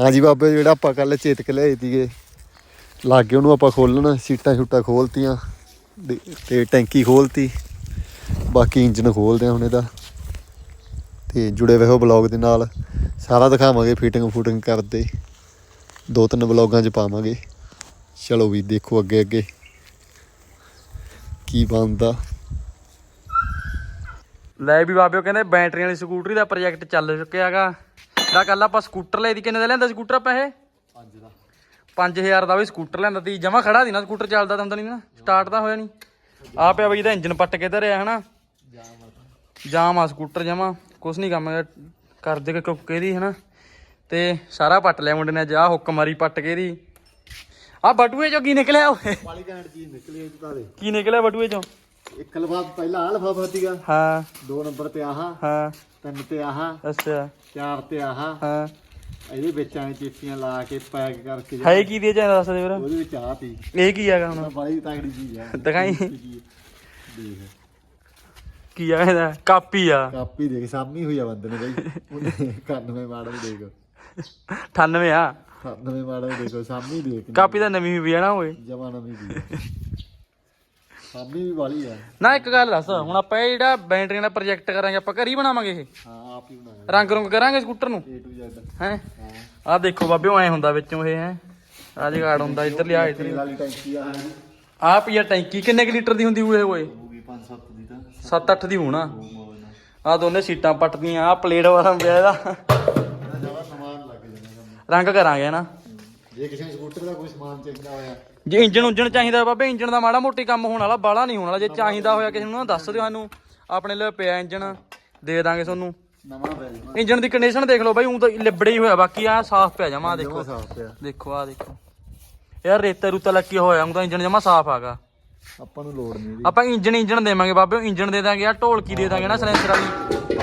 ਹਾਂਜੀ ਬਾਬੇ, ਜਿਹੜਾ ਆਪਾਂ ਕੱਲ ਚੇਤਕ ਲਿਆਏ ਸੀਗੇ, ਲਾਗੇ ਉਹਨੂੰ ਆਪਾਂ ਖੋਲਣ ਸੀਟਾਂ ਛੁੱਟਾਂ ਖੋਲਤੀਆਂ, ਤੇ- ਤੇ ਟੈਂਕੀ ਖੋਲਤੀ, ਬਾਕੀ ਇੰਜਨ ਖੋਲਦੇ ਆ ਹੁਣ ਇਹਦਾ। ਤੇ ਜੁੜੇ ਹੋਏ ਹੋ ਬਲੌਗ ਦੇ ਨਾਲ, ਸਾਰਾ ਦਿਖਾਵਾਂਗੇ ਫਿਟਿੰਗ ਫੂਟਿੰਗ ਕਰਦੇ, ਦੋ ਤਿੰਨ ਬਲੌਗਾਂ 'ਚ ਪਾਵਾਂਗੇ। ਚਲੋ ਵੀ ਦੇਖੋ ਅੱਗੇ ਅੱਗੇ, ਕੀ ਬਣਦਾ। ਲੈ ਵੀ ਬਾਬਿਓ ਕਹਿੰਦੇ ਬੈਟਰੀ ਵਾਲੀ ਸਕੂਟਰੀ ਦਾ ਪ੍ਰੋਜੈਕਟ ਚੱਲ ਚੁੱਕਿਆ ਹੈਗਾ। ਦਾ ਕੱਲ ਆਪਾਂ ਸਕੂਟਰ ਲਈ ਦੀ ਕਿੰਨੇ ਦਾ ਲੈਂਦਾ ਸਕੂਟਰ ਆਪਾਂ ਇਹ? 5000 ਦਾ। ਵੀ ਸਕੂਟਰ ਲੈਂਦਾ ਤੀ। ਜਮਾ ਖੜਾ ਦੀ ਨਾ ਸਕੂਟਰ ਚੱਲਦਾ ਤਾਂ ਹੁੰਦਾ ਨਹੀਂ ਨਾ। ਸਟਾਰਟ ਤਾਂ ਹੋਇਆ ਨਹੀਂ। ਆ ਪਿਆ ਬਈ ਇਹਦਾ ਇੰਜਨ ਪੱਟ ਕੇ ਧਰਿਆ ਹਨਾ। ਜਾਮ ਆ ਸਕੂਟਰ ਜਮਾ। ਕੁਛ ਨਹੀਂ ਕੰਮ ਇਹਦਾ। ਕਰ ਦੇ ਕੇ ਕੁੱਕ ਇਹਦੀ ਹਨਾ। ਤੇ ਸਾਰਾ ਪੱਟ ਲਿਆ ਮੁੰਡੇ ਨੇ ਜਾ ਹੁੱਕ ਮਾਰੀ ਪੱਟ ਕੇ ਇਹਦੀ। ਆ ਬਟੂਏ ਚੋਂ ਕੀ ਨਿਕਲਿਆ ਓਏ? ਵਾਲੀ ਘੈਂਟ ਚੀਜ਼ ਨਿਕਲੀ ਇਹ ਤਾਲੇ ਕੀ ਨਿਕਲਿਆ ਬਟੂਏ ਚੋਂ? ਇੱਕ ਲਫਾਫ ਪਹਿਲਾਂ ਆਹ ਲਫਾਫਾ ਸੀਗਾ। ਹਾਂ। ਦੋ ਨੰਬਰ ਤੇ ਆਹ ਹਾਂ। ਤਿੰਨ ਤੇ ਆਹ ਅੱਛਾ। ਚਾਰ ਤੇ ਆਹ। ਹਾਂ। ਇਹਦੇ ਵਿੱਚ ਐ ਚਿੱਟੀਆਂ ਲਾ ਕੇ ਪੈਕ ਕਰਕੇ ਹੈ ਕੀ ਦੀ ਜਾਂ ਦੱਸ ਦੇ ਵੀਰ ਉਹਦੇ ਵਿੱਚ ਆਹ ਤੀ। ਇਹ ਕੀ ਹੈਗਾ ਹੁਣ? ਬੜੀ ਤਗੜੀ ਚੀਜ਼ ਆ। ਦਿਖਾਈ। ਦੇਖ। ਕੀ ਆ ਇਹਦਾ? ਕਾਪੀ ਆ। ਕਾਪੀ ਦੇਖ ਸਾਹਮਣੀ ਹੋਈ ਆ ਬੰਦੇ ਨੇ ਬਈ। ਉਹਨੇ 91 ਮਾਡਲ ਦੇਖੋ। 98 ਆ। 98 ਮਾਡਲ ਦੇਖੋ ਸਾਹਮਣੀ ਦੇਖ। ਕਾਪੀ ਤਾਂ ਨਵੀਂ ਵੀ ਆ ਨਾ ਓਏ। ਜਮਾ ਨਵੀਂ ਦੀ ਸਾਹਮਣੀ ਵੀ ਵਾਲੀ ਆ। ਨਾ ਇੱਕ ਗੱਲ ਦੱਸ ਹੁਣ ਆਪਾਂ ਇਹ ਜਿਹੜਾ ਬੈਟਰੀਆਂ ਦਾ ਪ੍ਰੋਜੈਕਟ ਕਰਾਂਗੇ ਆਪਾਂ ਘਰ ਹੀ ਬਣਾਵਾਂਗੇ ਇਹ? ਹਾਂ ਆਪ ਹੀ ਬਣਾਇਆ ਰੰਗ ਰੁੰਗ ਕਰਾਂਗੇ ਸਕੂਟਰ ਨੂੰ? A to Z ਹੈ? ਆਹ ਦੇਖੋ ਬਾਬਿਓ ਐ ਹੁੰਦਾ ਵਿੱਚੋਂ ਇਹ ਹੈ? ਆ ਜਗਾੜ ਹੁੰਦਾ ਇੱਧਰ ਲਿਆ ਇੱਧਰ ਤੇਲ ਵਾਲੀ ਟੈਂਕੀ ਆ ਹੈ? ਆਹ ਪਈਆ ਟੈਂਕੀ ਕਿੰਨੇ ਕੁ ਲੀਟਰ ਦੀ ਹੁੰਦੀ ਹੋਏ ਓਏ? ਹੋਊਗੀ 5-7 ਦੀ ਤਾਂ। 7-8 ਦੀ ਹੋਣਾ। ਨਾਲ ਆਹ ਦੋਨੇ ਸੀਟਾਂ ਪੱਟਦੀਆਂ ਆਹ ਪਲੇਟ ਵਾਲਾ ਪਿਆ ਇਹਦਾ। ਇਹਦਾ ਜ਼ਿਆਦਾ ਸਮਾਨ ਲੱਗ ਜਾਣਾ ਕੰਮ। ਰੰਗ ਕਰਾਂਗੇ ਨਾ? ਜੇ ਕਿਸੇ ਸਕੂਟਰ ਦਾ ਕੋਈ ਸਮਾਨ ਚਾਹੀਦਾ ਹੋਇਆ। ਜੇ ਇੰਜਣ ਉਂਜਣ ਚਾਹੀਦਾ ਬਾਬੇ ਇੰਜਣ ਦਾ ਮਾੜਾ ਮੋਟੀ ਕੰਮ ਹੋਣ ਵਾਲਾ ਬਾਲਾ ਨਹੀਂ ਹੋਣ ਵਾਲਾ। ਜੇ ਚਾਹੀਦਾ ਹੋਇਆ ਕਿਸੇ ਨੂੰ ਨਾ ਦੱਸ ਦਿਓ ਸਾਨੂੰ। ਆਪਣੇ ਲਈ ਪਿਆ ਇੰਜਣ ਦੇ ਦਾਂਗੇ ਤੁਹਾਨੂੰ। ਨਵਾਂ ਪੈ ਜਾਣਾ ਦੀ ਕੰਡੀਸ਼ਨ ਦੇਖ ਲਓ ਬਾਈ ਉਂ ਤਾਂ ਲਿਬੜੇ ਹੀ ਹੋਇਆ ਬਾਕੀ ਆ ਸਾਫ਼ ਪਿਆ ਜਮਾ ਦੇਖੋ। ਸਾਫ਼ ਪਿਆ। ਦੇਖੋ ਆ ਦੇਖੋ। ਯਾਰ ਰੇਤਾ ਰੂਤਾ ਲੱਗੀ ਹੋਇਆ ਉਂ ਤਾਂ ਇੰਜਣ ਜਮਾ ਸਾਫ਼ ਆਗਾ। ਆਪਾਂ ਨੂੰ ਲੋੜ ਨਹੀਂ ਇਹਦੀ। ਆਪਾਂ ਇੰਜਣ ਇੰਜਣ ਦੇਵਾਂਗੇ ਬਾਬੇ ਇੰਜਣ ਦੇ ਦਾਂਗੇ ਆ ਢੋਲਕੀ ਦੇ ਦਾਂਗੇ ਨਾ ਸਲੈਂਸਰ ਵਾਲੀ।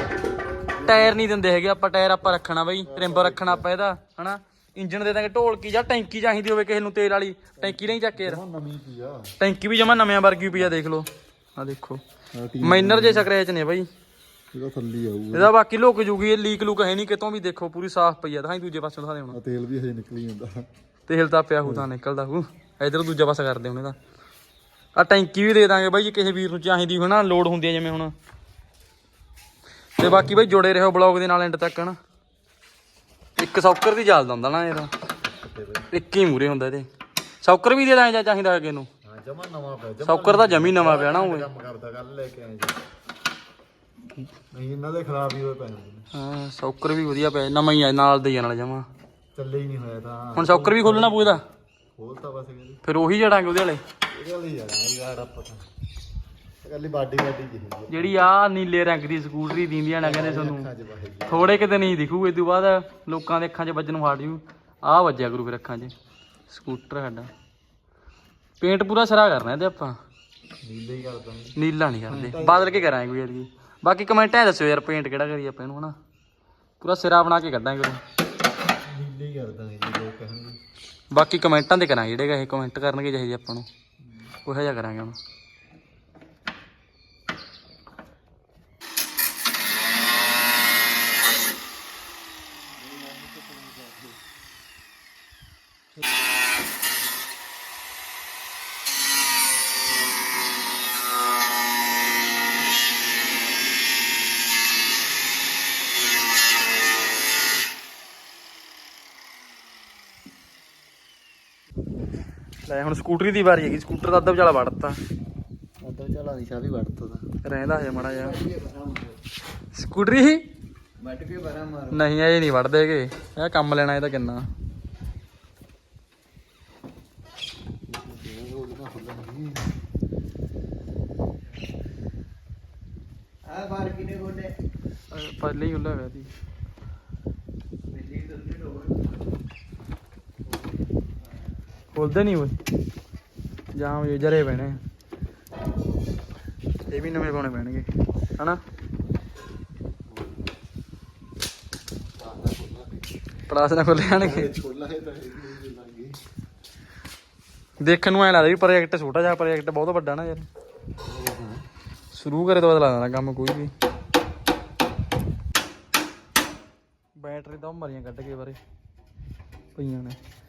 ਟਾਇਰ ਨਹੀਂ ਦਿੰਦੇ ਹੈਗੇ ਆਪਾਂ ਟਾਇਰ ਆਪਾਂ ਰੱਖਣਾ ਬਾਈ ਰਿੰਬ ਰੱਖਣਾ ਆਪਾਂ ਇਹਦਾ ਹਨਾ? ਇੰਜਣ ਦੇ ਦਾਂਗੇ ਢੋਲਕੀ ਜਾਂ ਟੈਂਕੀ ਚਾਹੀਦੀ ਹੋਵੇ ਕਿਸੇ ਨੂੰ ਤੇਲ ਵਾਲੀ। ਟੈਂਕੀ ਨਹੀਂ ਚੱਕ ਯਾਰ। ਜਮਾਂ ਨਵੀਂ ਕੀ ਆ। ਟੈਂਕੀ ਵੀ ਜਮਾ ਨਵਿਆਂ ਵਰਗੀ ਪਈ ਆ ਦੇਖ ਲਓ। ਆ ਦੇਖੋ। ਮਾਈਨਰ ਜੇ ਸਕਰੈਚ ਨੇ ਬਾਈ। ਇਹਦਾ ਥੱਲੀ ਆਊਗਾ। ਇਹਦਾ ਬਾਕੀ ਲੁੱਕ ਜੂਗੀ ਇਹ ਲੀਕ ਲੁਕ ਹੈ ਨਹੀਂ ਕਿਤੋਂ ਵੀ ਦੇਖੋ ਪੂਰੀ ਸਾਫ਼ ਪਈ ਆ। ਦਿਖਾਈ ਦੂਜੇ ਪਾਸੇ ਦਿਖਾ ਦੇ ਹੁਣ। ਆ ਤੇਲ ਵੀ ਹਜੇ ਨਿਕਲੀ ਜਾਂਦਾ। ਤੇਲ ਤਾਂ ਪਿਆ ਹੂ ਤਾਂ ਨਿਕਲਦਾ ਹੂ। ਇਧਰ ਦੂਜਾ ਪਾਸਾ ਕਰਦੇ ਹੁਣ ਇਹਦਾ। ਆ ਟੈਂਕੀ ਵੀ ਦੇ ਦਾਂਗੇ ਬਾਈ ਜੇ ਕਿਸੇ ਵੀਰ ਨੂੰ ਚਾਹੀਦੀ ਨਾ ਲੋਡ ਹੁੰਦੀ ਹੈ ਜਿਵੇਂ ਹੁਣ। ਤੇ ਬਾਕੀ ਬਾਈ ਜੁੜੇ ਰਹੋ ਬਲੌਗ ਦੇ ਨਾਲ ਐਂਡ ਤੱਕ ਨਾ ਇੱਕ ਸੌਕਰ ਦੀ ਚੱਲਦਾ ਹੁੰਦਾ ਨਾ ਇਹਦਾ ਇੱਕ ਹੀ ਮੂਰੇ ਹੁੰਦਾ ਇਹਦੇ। ਸੌਕਰ ਵੀ ਦੇ ਦਾਂਗੇ ਜਾਂ ਚਾਹੀਦਾ ਅੱਗੇ ਨੂੰ? ਹਾਂ ਜਮਾ ਨਵਾਂ ਪਿਆ ਜਮਾ ਸੌਕਰ ਦਾ ਜਮੀ ਨਵਾਂ ਪਿਆ ਨਾ ਓਏ ਕੰਮ ਕਰਦਾ ਕੱਲ ਲੈ ਕੇ ਆਏ ਜੀ। ਨਹੀਂ ਇਹਨਾਂ ਦੇ ਖਰਾਬ ਹੀ ਹੋਏ ਪਏ ਹੁੰਦੇ ਨੇ। ਹਾਂ ਸੌਕਰ ਵੀ ਵਧੀਆ ਪਿਆ ਨਵਾਂ ਹੀ ਆ ਨਾਲ ਦੇ ਨਾਲ ਜਮਾ। ਚੱਲੇ ਹੀ ਨਹੀਂ ਹੋਇਆ ਤਾਂ। ਹੁਣ ਸੌਕਰ ਵੀ ਖੋਲਣਾ ਇਹਦਾ। ਖੋਲਤਾ ਬਸ ਫਿਰ ਉਹੀ ਜੜਾਂਗੇ ਉਹਦੇ ਵਾਲੇ। ਇਹਦੇ ਲਈ ਜਾਣਾ ਇਹ ਗਾੜ ਆਪਾਂ ਤਾਂ। ਕੱਲੀ ਬਾਡੀ ਬਾਡੀ ਜਿਹੀ ਜਿਹੜੀ ਆ ਨੀਲੇ ਰੰਗ ਦੀ ਸਕੂਟਰੀ ਦਿੰਦੀਆਂ ਨਾ ਕਹਿੰਦੇ ਤੁਹਾਨੂੰ। ਥੋੜੇ ਕਿਤੇ ਨਹੀਂ ਦਿਖੂ ਇਹ ਤੋਂ ਬਾਅਦ ਲੋਕਾਂ ਦੇ ਅੱਖਾਂ 'ਚ ਵੱਜਣ ਨੂੰ ਹਟ ਜੂ। ਆ ਵੱਜਿਆ ਕਰੂ ਫਿਰ ਅੱਖਾਂ 'ਚ। ਸਕੂਟਰ ਸਾਡਾ। ਪੇਂਟ ਪੂਰਾ ਸਰਾ ਕਰਨਾ ਇਹਦੇ ਆਪਾਂ। ਨੀਲੇ ਹੀ ਕਰਦਾ ਨੀਲਾ ਨਹੀਂ ਕਰਦੇ। ਬਾਦਲ ਕੇ ਕਰਾਂਗੇ ਕੋਈ ਯਾਰ ਬਾਕੀ ਕਮੈਂਟਾਂ 'ਚ ਦੱਸਿਓ ਯਾਰ ਪੇਂਟ ਕਿਹੜਾ ਕਰੀਏ ਆਪਾਂ ਇਹਨੂੰ ਹਨਾ। ਪੂਰਾ ਸਿਰਾ ਬਣਾ ਕੇ ਕੱਢਾਂਗੇ ਉਹਨੂੰ। ਨੀਲੇ ਹੀ ਕਰਦਾ ਜੀ ਲੋਕ ਕਹਿਣਗੇ। ਬਾਕੀ ਕਮੈਂਟਾਂ ਤੇ ਕਰਾਂਗੇ ਜਿਹੜੇ ਕਹੇ ਕਮੈਂਟ ਕਰਨਗੇ ਚਾਹੀਦੇ ਆਪਾਂ ਨੂੰ। ਉਹੋ ਜਿਹਾ ਕਰਾਂਗੇ ਹੁਣ। ਲੈ ਹੁਣ ਸਕੂਟਰੀ ਦੀ ਵਾਰੀ ਹੈਗੀ ਸਕੂਟਰ ਦਾ ਅੱਧਾ ਵਿਚਾਲਾ ਵੜਤਾ। ਅੱਧਾ ਚਲਾ ਨਹੀਂ ਵੀ ਵੜਤਾ ਰਹਿੰਦਾ ਹਜੇ ਮਾੜਾ ਜਿਹਾ। ਸਕੂਟਰੀ ਹੀ? ਵੱਟ ਕੇ ਬਰਾ ਮਾਰ। ਨਹੀਂ ਇਹ ਨਹੀਂ ਵੜਦੇਗੇ। ਇਹ ਕੰਮ ਲੈਣਾ ਇਹਦਾ ਕਿੰਨਾ। ਆ ਬਾਰ ਕਿਨੇ ਗੋਡੇ ਪਹਿਲੇ ਹੀ ਹੁੱਲਾ ਹੋਇਆ ਸੀ। ਖੋਲਦੇ ਨਹੀਂ ਓਏ ਜਾਮ ਇਹ ਜਰੇ ਪੈਣੇ ਇਹ ਵੀ ਨਵੇਂ ਪਾਉਣੇ ਪੈਣਗੇ ਹਨਾ ਪਲਾਸ ਨਾ ਖੋਲੇ ਜਾਣਗੇ ਖੋਲਾ ਹੈ ਤਾਂ ਇਹ ਲੱਗੀ ਦੇਖਣ ਨੂੰ ਐ ਲੱਗਦਾ ਵੀ ਪ੍ਰੋਜੈਕਟ ਛੋਟਾ ਜਿਹਾ ਪ੍ਰੋਜੈਕਟ ਬਹੁਤ ਵੱਡਾ ਨਾ ਯਾਰ ਸ਼ੁਰੂ ਕਰੇ ਤੋਂ ਬਾਅਦ ਲੱਗਦਾ ਕੰਮ ਕੋਈ ਵੀ ਬੈਟਰੀ ਤਾਂ ਉਹ ਮਰੀਆਂ ਕੱਢ ਕੇ ਬਾਰੇ ਪਈਆਂ ਨੇ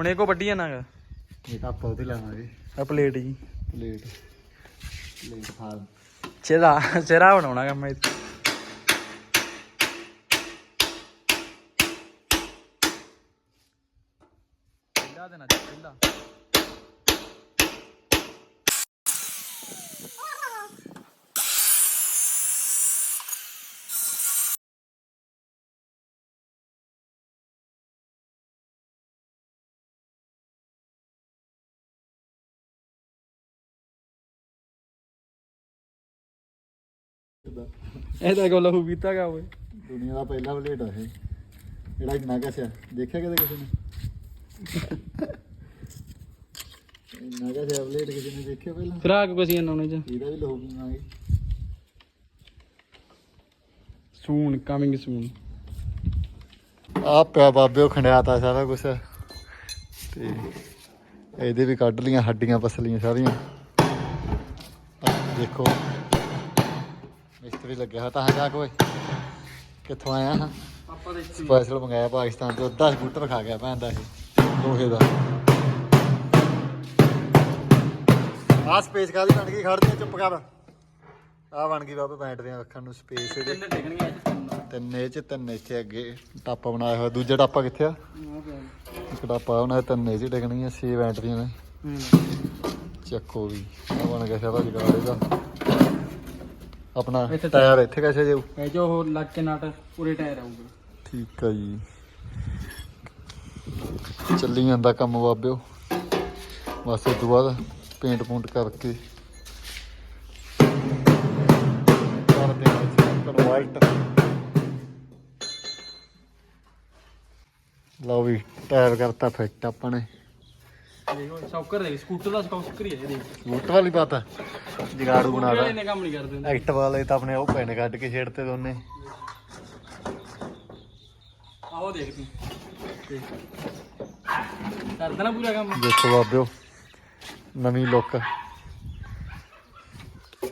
ਹੁਣ ਇਹ ਕੋ ਵੱਡੀ ਜਾਣਾ ਗਾ ਇਹ ਤਾਂ ਆਪਾਂ ਉਹਦੇ ਲਾਵਾਂਗੇ। ਆ ਪਲੇਟ ਜੀ। ਪਲੇਟ। ਪਲੇਟ ਫਾਰਮ ਚਿਹਰਾ ਚਿਹਰਾ ਬਣਾਉਣਾ ਕੰਮ ਇਹ। ਪਹਿਲਾ ਦੇਣਾ ਜੀ ਪਹਿਲਾ ਇਹ ਤਾਂ ਗੱਲ ਹੋ ਕੀਤਾ ਗਾ ਓਏ ਦੁਨੀਆ ਦਾ ਪਹਿਲਾ ਪਲੇਟ ਆ ਇਹ। ਜਿਹੜਾ ਇੰਨਾ ਕਸਿਆ ਦੇਖਿਆ ਕਦੇ ਕਿਸੇ ਨੇ? ਇੰਨਾ ਕਸਿਆ ਪਲੇਟ ਕਿਸੇ ਨੇ ਦੇਖਿਆ ਪਹਿਲਾਂ? ਫਿਰ ਆ ਕੇ ਕੁਛ ਇਹਨਾਂ ਨੇ ਚ ਇਹਦਾ ਵੀ ਲਹੂ ਪੀਵਾਂਗੇ ਸੂਨ ਕਮਿੰਗ ਸੂਨ ਆ ਪਿਆ ਬਾਬਿਓ ਖੰਡਿਆਤਾ ਸਾਰਾ ਕੁਝ ਤੇ ਇਹਦੇ ਵੀ ਕੱਢ ਲੀਆਂ ਹੱਡੀਆਂ ਪਸਲੀਆਂ ਸਾਰੀਆਂ। ਦੇਖੋ। ਮਿਸਤਰੀ ਲੱਗਿਆ ਹੋਇਆ ਤਾਂ ਜਾ ਕੋਈ ਕਿੱਥੋਂ ਆਇਆ ਹਾਂ ਆਪਾਂ ਦੇ ਸਪੈਸ਼ਲ ਮੰਗਾਇਆ ਪਾਕਿਸਤਾਨ ਤੋਂ। ਅੱਧਾ ਸਕੂਟਰ ਖਾ ਗਿਆ ਭੈਣ ਦਾ ਇਹ ਲੋਹੇ ਦਾ। ਆ ਸਪੇਸ ਕਾਦੀ ਬਣ ਗਈ? ਖੜਦੀ ਚੁੱਪ ਕਰ। ਆ ਬਣ ਗਈ ਬਾਬੇ ਬੈਠ ਦੇ ਅੱਖਾਂ ਨੂੰ ਸਪੇਸ ਇਹਦੇ। ਤਿੰਨ ਚ ਤਿੰਨ ਇੱਥੇ ਅੱਗੇ ਟਾਪਾ ਬਣਾਇਆ ਹੋਇਆ। ਦੂਜਾ ਟਾਪਾ ਕਿੱਥੇ ਆ? ਇੱਕ ਟਾਪਾ ਉਹਨਾਂ ਦੇ ਤਿੰਨ ਚ ਟਿਕਣੀਆਂ ਛੇ ਬੈਟਰੀਆਂ ਨੇ। ਚੱਕੋ ਵੀ। ਆ ਬਣ ਗਿਆ ਸਾਰਾ ਜਗਾੜ ਇਹਦਾ। ਆਪਣਾ ਇੱਥੇ ਟਾਇਰ ਇੱਥੇ ਕੈਸੇ ਜਾਊ ਇਹ ਜੋ ਉਹ ਲੱਗ ਕੇ ਨਾਟ ਪੂਰੇ ਟਾਇਰ ਆਊਗਾ। ਠੀਕ ਆ ਜੀ। ਚੱਲੀ ਜਾਂਦਾ ਕੰਮ ਬਾਬਿਓ। ਬਸ ਇਸ ਤੋਂ ਬਾਅਦ ਪੇਂਟ ਪੂੰਟ ਕਰਕੇ। ਕਰ ਦੇਣਾ ਚੈੱਕ ਵਾਈਟ। ਲਓ ਵੀ ਟਾਇਰ ਕਰਤਾ ਫਿੱਟ ਆਪਾਂ ਨੇ ਦੇਖੋ ਸੌਕਰ ਦੇ ਸਕੂਟਰ ਦਾ ਸੌਕਰ ਹੀ ਹੈ ਇਹ ਦੇਖ। ਬੂਟ ਵਾਲੀ ਬਾਤ ਜਗਾੜੂ ਬਣਾ ਵਾਲੇ ਦਾ ਨੇ ਕੰਮ ਨਹੀਂ ਕਰਦੇ ਹੁੰਦੇ। ਐਕਟ ਵਾਲੇ ਤਾਂ ਆਪਣੇ ਉਹ ਪੈਨ ਕੱਢ ਕੇ ਛੇੜਤੇ ਦੋਨੇ ਆਹੋ ਦੇਖ ਤੂੰ। ਦੇਖ। ਕਰਦਾ ਨਾ ਪੂਰਾ ਕੰਮ। ਦੇਖੋ ਬਾਬਿਓ ਨਵੀਂ ਲੁੱਕ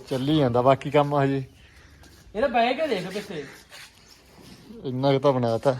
ਚੱਲੀ ਜਾਂਦਾ ਬਾਕੀ ਕੰਮ ਹਜੇ। ਇਹਦਾ ਬੈਗ ਦੇਖ ਪਿੱਛੇ। ਇੰਨਾ ਕੁ ਤਾਂ ਬਣਾਤਾ।